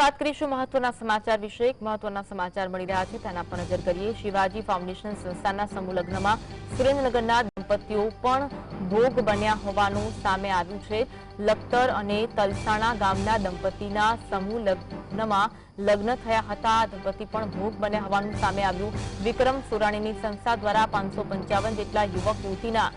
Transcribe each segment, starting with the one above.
વાત કરીશું મહત્વના સમાચાર વિશે. એક મહત્વના સમાચાર મળી રહ્યા છે, તેના પર નજર કરીએ. શિવાજી ફાઉન્ડેશન સંસ્થાના સમૂહ લગ્નમાં સુરેન્દ્રનગરના દંપતીઓ પણ ભોગ બન્યા હોવાનું સામે આવ્યું છે. લખતર અને તલસાણા ગામના દંપતીના સમૂહ લગ્નમાં લગ્ન થયા હતા. દંપતી પણ ભોગ બન્યા હોવાનું સામે આવ્યું. વિક્રમ સોરાણીની સંસ્થા દ્વારા પાંચસો જેટલા યુવક યુવતીના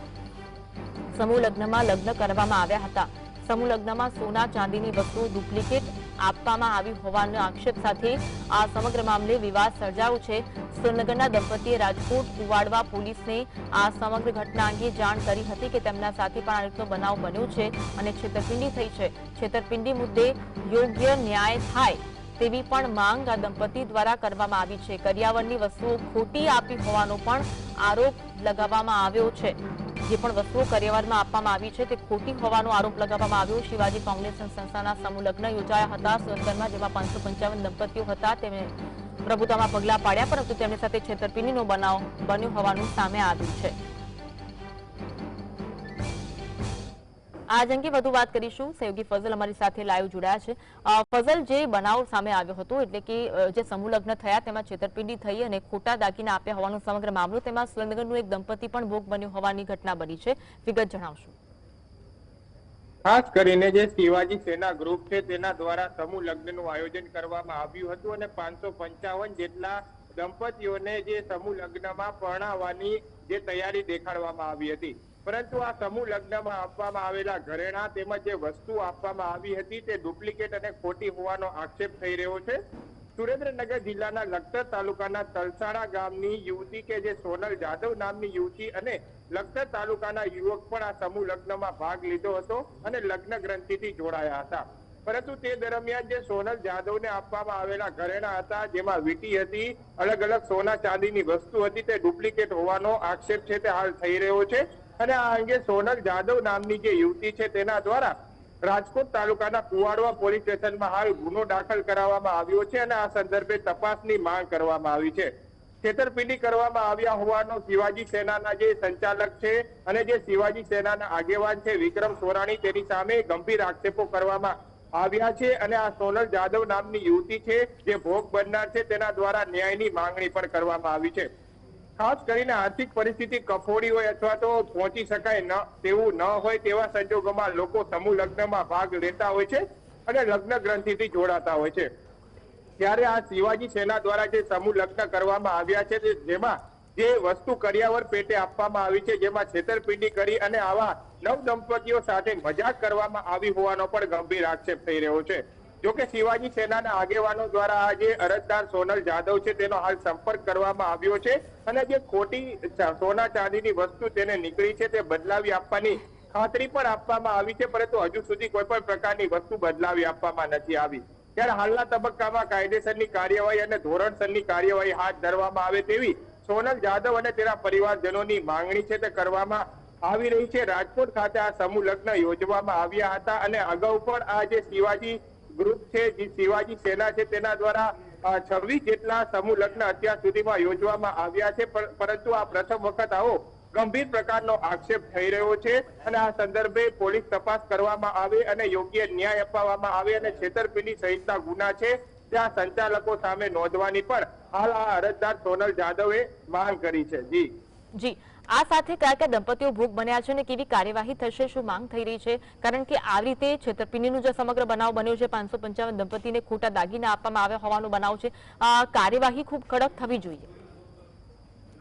સમૂહ લગ્નમાં લગ્ન કરવામાં આવ્યા હતા. સમૂહ લગ્નમાં સોના ચાંદીની વસ્તુઓ ડુપ્લિકેટ આપવામાં આવી હોવાનો આક્ષેપ સાથે આ સમગ્ર મામલે વિવાદ સર્જાયો છે. શ્રીનગરના દંપતીએ રાજકોટ કુવાડવા પોલીસને આ સમગ્ર ઘટના અંગે જાણ કરી હતી કે તેમના સાથે પણ આ બનાવ બન્યો છે અને છેતરપિંડી થઈ છે. છેતરપિંડી મુદ્દે યોગ્ય ન્યાય થાય તેવી પણ માંગ આ દંપતી દ્વારા કરવામાં આવી છે. કરિયાવરની વસ્તુઓ ખોટી આપી હોવાનો પણ આરોપ લગાવવામાં આવ્યો છે. જે પણ વસ્તુઓ કાર્યવાહીમાં આપવામાં આવી છે તે ખોટી હોવાનો આરોપ લગાવવામાં આવ્યો. શિવાજી ફાઉન્ડેશન સંસ્થાના સમૂહ લગ્ન યોજાયા હતા. સુરેન્દ્રમાં જેમાં પાંચસો પંચાવન દંપતીઓ હતા. તેમણે પ્રભુતામાં પગલાં પાડ્યા, પરંતુ તેમની સાથે છેતરપિંડીનો બનાવ બન્યો હોવાનું સામે આવ્યું છે. આજ અંગે વધુ વાત કરીશું. સહયોગી ફઝલ અમારી સાથે લાઈવ જોડાયા છે. ફઝલ જે બનાવ સામે આવ્યો હતો, એટલે કે જે સમૂહ લગ્ન થયા, તેમાં છેતરપિંડી થઈ અને ખોટા દાગીના આપ્યા હોવાનો સમગ્ર મામલો, તેમાં સુરેન્દ્રનગરનું એક દંપતી પણ ભોગ બન્યું હોવાની ઘટના બની છે. વિગત જણાવશો. ખાસ કરીને જે શિવાજી સેના ગ્રુપ છે, તેના દ્વારા સમૂહ લગ્નનું આયોજન કરવામાં આવ્યું હતું અને પાંચસો પંચાવન જેટલા દંપતીઓને જે સમૂહ લગ્નમાં પરણાવવાની જે તૈયારી દેખાડવામાં આવી હતી. પરંતુ આ સમૂહ લગ્નમાં આપવામાં આવેલા ઘરેણા તેમજ જે વસ્તુ આપવામાં આવી હતી તે ડુપ્લિકેટ અને ખોટી હોવાનો આક્ષેપ થઈ રહ્યો છે. સુરેન્દ્રનગર જિલ્લાના લખતર તાલુકાના તલસાણા ગામની યુવતી કે જે સોનલ જાદવ નામની યુવતી અને લખતર તાલુકાના યુવક પણ આ સમૂહ લગ્નમાં ભાગ લીધો હતો અને લગ્ન ગ્રંથિથી જોડાયા હતા. પરંતુ તે દરમિયાન જે સોનલ જાદવને આપવામાં આવેલા ઘરેણા હતા, જેમાં વીટી હતી, અલગ અલગ સોના ચાંદીની વસ્તુ હતી, તે ડુપ્લિકેટ હોવાનો આક્ષેપ છે તે હાલ થઈ રહ્યો છે. અને આ અંગે સોનલ જાદવ નામની જે યુવતી છે તેના દ્વારા રાજકોટ તાલુકાના કુવાડવા પોલીસ સ્ટેશનમાં હાલ ગુનો દાખલ કરાવવામાં આવ્યો છે અને આ સંદર્ભે તપાસની માંગ કરવામાં આવી છે. છેતરપિંડી કરવામાં આવ્યા હોવાનો શિવાજી સેનાના જે સંચાલક છે અને જે શિવાજી સેનાના આગેવાન છે વિક્રમ સોરાણી તેની સામે ગંભીર આક્ષેપો કરવામાં આવ્યા છે અને આ સોનલ જાદવ નામની યુવતી છે જે ભોગ બનનાર છે તેના દ્વારા ન્યાયની માંગણી પણ કરવામાં આવી છે. ખાસ કરીને આર્થિક પરિસ્થિતિ કફોડી હોય અથવા તો પહોંચી શકાય ન, તેવું ન હોય તેવા સંજોગોમાં લોકો સમૂહ લગ્નમાં ભાગ લેતા હોય છે અને લગ્ન ગ્રંથિથી જોડાતા હોય છે. ત્યારે આ શિવાજી સેના દ્વારા જે સમૂહ લગ્ન કરવામાં આવ્યા છે જેમાં જે વસ્તુ કરિયાવર પેટે આપવામાં આવી છે, જેમાં છેતરપિંડી કરી અને આવા નવ દંપતીઓ સાથે મજાક કરવામાં આવી હોવાનો પણ ગંભીર આક્ષેપ થઈ રહ્યો છે. જોકે શિવાજી સેનાના આગેવાનો દ્વારા આ જે અરજદાર સોનલ જાદવ છે, તેનો હાલ સંપર્ક કરવામાં આવ્યો છે અને જે ખોટી સોના ચાંદીની વસ્તુ તેને નીકળી છે, તે બદલાવી આપવાની ખાતરી પણ આપવામાં આવી છે, પરંતુ હજુ સુધી કોઈ પણ પ્રકારની વસ્તુ બદલાવી આપવામાં નથી આવી. ત્યારે હાલના તબક્કામાં કાયદેસરની કાર્યવાહી અને ધોરણસરની કાર્યવાહી હાથ ધરવામાં આવે તેવી સોનલ જાદવ અને તેના પરિવારજનોની માંગણી છે, તે કરવામાં આવી રહી છે. રાજકોટ ખાતે આ સમૂહ લગ્ન યોજવામાં આવ્યા હતા અને અગાઉ પણ આ જે શિવાજી ગ્રુપ છે, જે શિવાજી સેના છે, તેના દ્વારા છવ્વીસ જેટલા સમૂહ લગ્ન અત્યાર સુધીમાં યોજવામાં આવ્યા છે. પરંતુ આ પ્રથમ વખત આવો ગંભીર પ્રકારનો આક્ષેપ થઈ રહ્યો છે અને આ સંદર્ભે પોલીસ તપાસ કરવામાં આવે અને યોગ્ય ન્યાય અપાવવામાં આવે અને છેતરપિંડી સહિતના ગુના છે, ત્યાં સંચાલકો સામે નોંધવાની પણ હાલ આ અરજદાર સોનલ જાદવે માંગ કરી છે. જી. જી. આ સાથે કયા કયા દંપતીઓ ભોગ બન્યા છે અને કેવી કાર્યવાહી થશે, શું માંગ થઈ રહી છે? કારણ કે આ રીતે છેતરપિંડીનું જે સમગ્ર બનાવ બન્યો છે, પાંચસો દંપતીને ખોટા દાગીના આપવામાં આવ્યા હોવાનો બનાવ છે. કાર્યવાહી ખૂબ કડક થવી જોઈએ.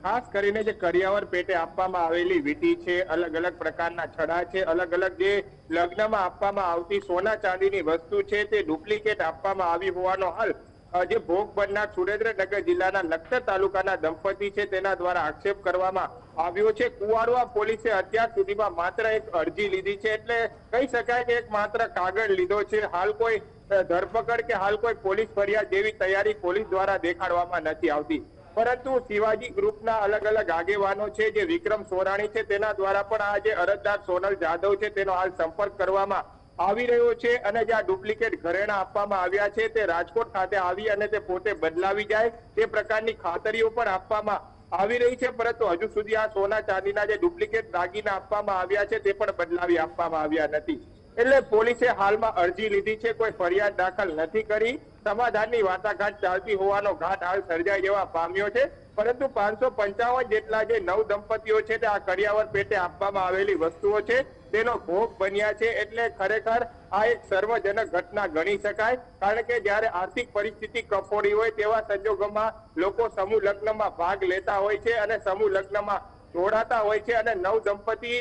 ખાસ કરીને જે કરિયાવર પેટે આપવામાં આવેલી વીટી છે અલગ અલગ પ્રકારના છડા છે અલગ અલગ જે લગ્નમાં આપવામાં આવતી સોના ચાંદીની વસ્તુ છે, તે ડુપ્લિકેટ આપવામાં આવી હોવાનો હાલ જે ભોગ બનનાર સુરેન્દ્રનગર જિલ્લાના લખતર તાલુકાના દંપતી છે, તેના દ્વારા આક્ષેપ કરવામાં આવ્યો છે. કુવાડવા પોલીસે અત્યાર સુધીમાં માત્ર એક અરજી લીધી છે, એટલે કહી શકાય કે એક માત્ર કાગળ લીધો છે. હાલ કોઈ ધરપકડ કે હાલ કોઈ પોલીસ ફરિયાદ જેવી તૈયારી પોલીસ દ્વારા દેખાડવામાં નથી આવતી. પરંતુ શિવાજી ગ્રુપના અલગ અલગ આગેવાનો છે, જે વિક્રમ સોરાણી છે, તેના દ્વારા પણ આ જે અરજદાર સોનલ જાદવ છે, તેનો હાલ સંપર્ક કરવામાં આવી રહ્યો છે અને જે આ ડુપ્લિકેટ ઘરેણા આપવામાં આવ્યા છે તે રાજકોટ ખાતે આવી અને તે પોતે બદલાવી જાય તે પ્રકારની ખાતરીઓ પણ આપવામાં આવી રહી છે. પરંતુ હજુ સુધી આ સોના ચાંદીના જે ડુપ્લિકેટ દાગીના આપવામાં આવ્યા છે તે પણ બદલાવી આપવામાં આવ્યા નથી. એટલે પોલીસે હાલમાં અરજી લીધી છે. કોઈ ફરિયાદ દાખલ નથી કરી. સમાધાનની વાટાઘાટ ચાલતી હોવાનો ઘાટ હાલ સર્જાઈ જવા પામ્યો છે. પરંતુ પાંચસો પંચાવન જેટલા જે નવ દંપતીઓ છે તે આ કરિયાવર પેટે આપવામાં આવેલી વસ્તુઓ છે, તેનો ભોગ બન્યા છે એટલે ખરેખર આ એક સર્વજનક ઘટના ગણી શકાય. કારણ કે જ્યારે આર્થિક પરિસ્થિતિ કફોડી હોય તેવા સંજોગોમાં લોકો સમૂહ લગ્નમાં ભાગ લેતા હોય છે અને સમૂહ લગ્નમાં જોડાતા હોય છે અને નવ દંપતી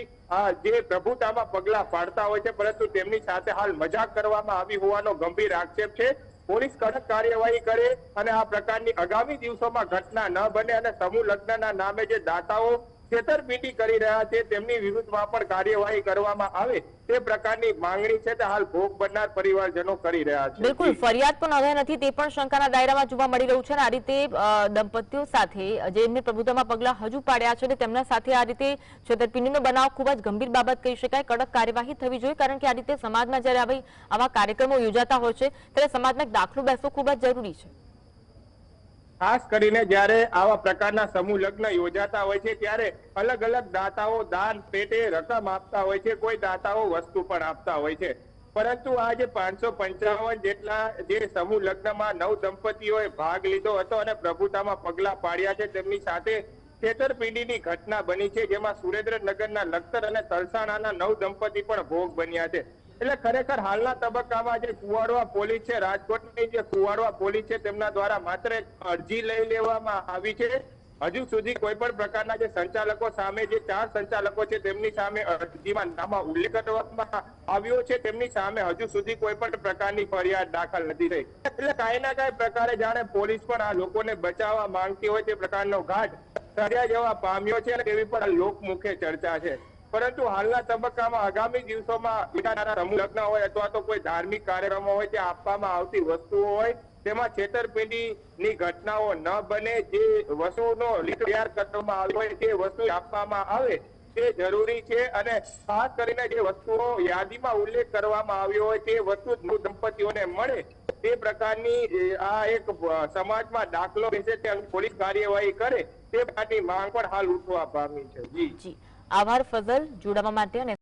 જે પ્રભુતામાં પગલા પાડતા હોય છે, પરંતુ તેમની સાથે હાલ મજાક કરવામાં આવી હોવાનો ગંભીર આક્ષેપ છે. પોલીસ કડક કાર્યવાહી કરે અને આ પ્રકારની આગામી દિવસોમાં ઘટના ન બને અને સમૂહ લગ્નના નામે જે દાતાઓ છેતરપિંડી કરી રહ્યા છે, તેમની વિરુદ્ધમાં પણ કાર્યવાહી કરવામાં આવે. તે પ્રકારની માંગણી છે તે હાલ ભોગ બનનાર પરિવારજનો કરી રહ્યા છે. બિલકુલ ફરિયાદ પણ નોંધાઈ નથી તે પણ શંકાના દાયરામાં જોવા મળી રહ્યું છે અને આ રીતે દંપતીઓ સાથે જે એમને પ્રભુતામાં પગલા હજુ પાડ્યા છે તેમના સાથે આ રીતે છેતરપિંડીનો બનાવ ખૂબ જ ગંભીર બાબત કહી શકાય કડક કાર્યવાહી થવી જોઈએ કારણ કે આ રીતે સમાજમાં જ્યારે આવી આવા કાર્યક્રમો યોજાતા હોય છે ત્યારે સમાજમાં દાખલો બેસવો ખૂબ જ જરૂરી છે. ખાસ કરીને જ્યારે આવા પ્રકારના સમૂહ લગ્ન યોજાતા હોય છે, ત્યારે અલગ અલગ દાતાઓ દાન, પેટે રકમ આપતા હોય છે, કોઈ દાતાઓ વસ્તુ પણ આપતા હોય છે. પરંતુ આ જે પાંચસો પંચાવન જેટલા જે સમૂહ લગ્નમાં નવ દંપતીઓએ ભાગ લીધો હતો અને પ્રભુતામાં પગલા પાડ્યા છે, તેમની સાથે છેતરપિંડીની ઘટના બની છે, જેમાં સુરેન્દ્રનગરના લખતર અને તલસાણાના નવ દંપતી પણ ભોગ બન્યા છે. એટલે ખરેખર હાલના તબક્કામાં જે કુવાડવા પોલીસ છે, રાજકોટની જે કુવાડવા પોલીસ છે, તેમના દ્વારા માત્ર અરજી લઈ લેવામાં આવી છે. હજુ સુધી કોઈ પણ પ્રકારના જે સંચાલકો સામે, જે ચાર સંચાલકો છે, તેમની સામે અરજીમાં નામાં ઉલ્લેખ કરવામાં આવ્યો છે. તેમની સામે હજુ સુધી કોઈ પણ પ્રકારની ફરિયાદ દાખલ નથી થઈ. એટલે કાંઈ ના કાંઈ પ્રકારે જાણે પોલીસ પણ આ લોકોને બચાવવા માંગતી હોય તે પ્રકારનો ઘાટ સર્યા જવા પામ્યો છે અને તેવી પણ લોકમુખે ચર્ચા છે. પરંતુ હાલના તબક્કામાં આગામી દિવસોમાં સમૂહ લગ્ન હોય અથવા તો કોઈ ધાર્મિક કાર્યક્રમો હોય ત્યાં આપવામાં આવતી વસ્તુઓ હોય, તેમાં છેતરપિંડીની ઘટનાઓ ન બને, જે વસ્તુનો તૈયાર કરવામાં આવ્યો હોય તે વસ્તુ આપવામાં આવે તે જરૂરી છે અને ખાસ કરીને જે વસ્તુઓ યાદીમાં ઉલ્લેખ કરવામાં આવ્યો હોય, તે વસ્તુ દંપતીઓને મળે, તે પ્રકારની આ એક સમાજમાં દાખલો બેસે તે પોલીસ કાર્યવાહી કરે, તે પ્રકારની માંગ પણ હાલ ઉઠવા પામી છે. જી. આભાર ફઝલ જોડાવા માટે અને